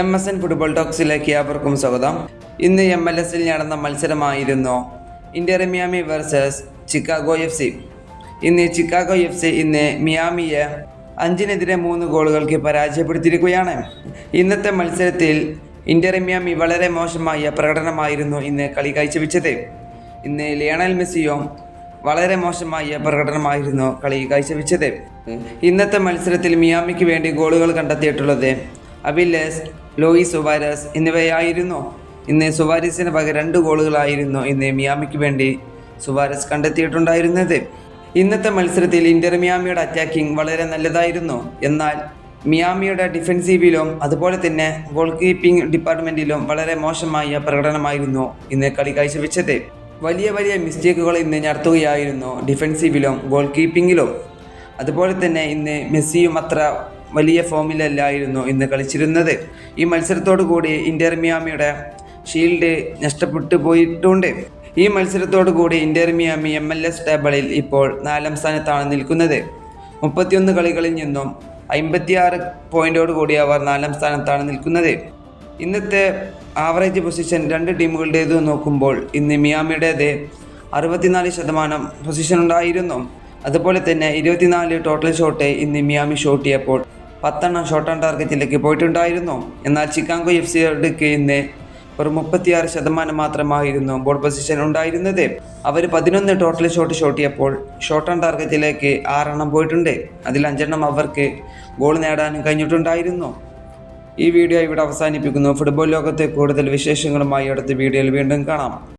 M S N football ടോക്സിലേക്ക് ഏവർക്കും സ്വാഗതം. ഇന്ന് എം എൽ എസിൽ നടന്ന മത്സരമായിരുന്നു Inter Miami versus Chicago F C ഇന്ന് ചിക്കാഗോ എഫ് സി ഇന്ന് മിയാമിയെ അഞ്ചിനെതിരെ മൂന്ന് ഗോളുകൾക്ക് പരാജയപ്പെടുത്തിയിരിക്കുകയാണ്. ഇന്നത്തെ മത്സരത്തിൽ ഇന്റർ മിയാമി വളരെ മോശമായ പ്രകടനമായിരുന്നു ഇന്ന് കളി കാഴ്ചവെച്ചത്. ഇന്ന് ലിയണൽ മെസ്സിയും വളരെ മോശമായ പ്രകടനമായിരുന്നു കളി കാഴ്ചവെച്ചത്. ഇന്നത്തെ മത്സരത്തിൽ മിയാമിക്ക് വേണ്ടി ഗോളുകൾ കണ്ടെത്തിയിട്ടുള്ളത് അബിലേസ് ലോയി സുവാരസ് എന്നിവയായിരുന്നു. ഇന്ന് സുവാരസിന് പകരം രണ്ട് ഗോളുകളായിരുന്നു ഇന്ന് മിയാമിക്ക് വേണ്ടി സുവാരസ് കണ്ടെത്തിയിട്ടുണ്ടായിരുന്നത്. ഇന്നത്തെ മത്സരത്തിൽ ഇന്റർ മിയാമിയുടെ അറ്റാക്കിംഗ് വളരെ നല്ലതായിരുന്നു. എന്നാൽ മിയാമിയുടെ ഡിഫൻസീവിലും അതുപോലെ തന്നെ ഗോൾ കീപ്പിംഗ് ഡിപ്പാർട്ട്മെന്റിലും വളരെ മോശമായ പ്രകടനമായിരുന്നു ഇന്ന് കളി കാഴ്ചവെച്ചത്. വലിയ വലിയ മിസ്റ്റേക്കുകൾ ഇന്ന് നടത്തുകയായിരുന്നു ഡിഫൻസീവിലും ഗോൾ കീപ്പിങ്ങിലും അതുപോലെ തന്നെ ഇന്ന് മെസ്സിയും അത്ര വലിയ ഫോമിലല്ലായിരുന്നു ഇന്ന് കളിച്ചിരുന്നത്. ഈ മത്സരത്തോടു കൂടി ഇന്റർ മിയാമിയുടെ ഷീൽഡ് നഷ്ടപ്പെട്ടു പോയിട്ടുണ്ട്. ഈ മത്സരത്തോടു കൂടി Inter Miami M L S ടേബിളിൽ ഇപ്പോൾ നാലാം സ്ഥാനത്താണ് നിൽക്കുന്നത്. മുപ്പത്തിയൊന്ന് കളികളിൽ നിന്നും അമ്പത്തിയാറ് പോയിന്റോട് കൂടി അവർ നാലാം സ്ഥാനത്താണ് നിൽക്കുന്നത്. ഇന്നത്തെ ആവറേജ് പൊസിഷൻ രണ്ട് ടീമുകളുടേത് നോക്കുമ്പോൾ ഇന്ന് മിയാമിയുടേത് അറുപത്തിനാല് ശതമാനം പൊസിഷൻ ഉണ്ടായിരുന്നു അതുപോലെ തന്നെ ഇരുപത്തിനാല് ടോട്ടൽ ഷോട്ട് ഇന്ന് മിയാമി ഷോട്ട് ചെയ്യപ്പോൾ പത്തെണ്ണം ഓൺ ടാർഗറ്റിലേക്ക് പോയിട്ടുണ്ടായിരുന്നു. എന്നാൽ ചിക്കാഗോ എഫ് സിയുടെക്ക് ഇന്ന് ഒരു മുപ്പത്തിയാറ് ശതമാനം മാത്രമായിരുന്നു ബോൾ പൊസിഷൻ ഉണ്ടായിരുന്നത്. അവർ പതിനൊന്ന് ടോട്ടൽ ഷോട്ട് ഷോട്ടിയപ്പോൾ ഷോർട്ട് ഓൺ ടാർഗറ്റിലേക്ക് ആറെണ്ണം പോയിട്ടുണ്ട്. അതിൽ അഞ്ചെണ്ണം അവർക്ക് ഗോൾ നേടാനും കഴിഞ്ഞിട്ടുണ്ടായിരുന്നു. ഈ വീഡിയോ ഇവിടെ അവസാനിപ്പിക്കുന്നു. ഫുട്ബോൾ ലോകത്തെ കൂടുതൽ വിശേഷങ്ങളുമായി അടുത്ത വീഡിയോയിൽ വീണ്ടും കാണാം.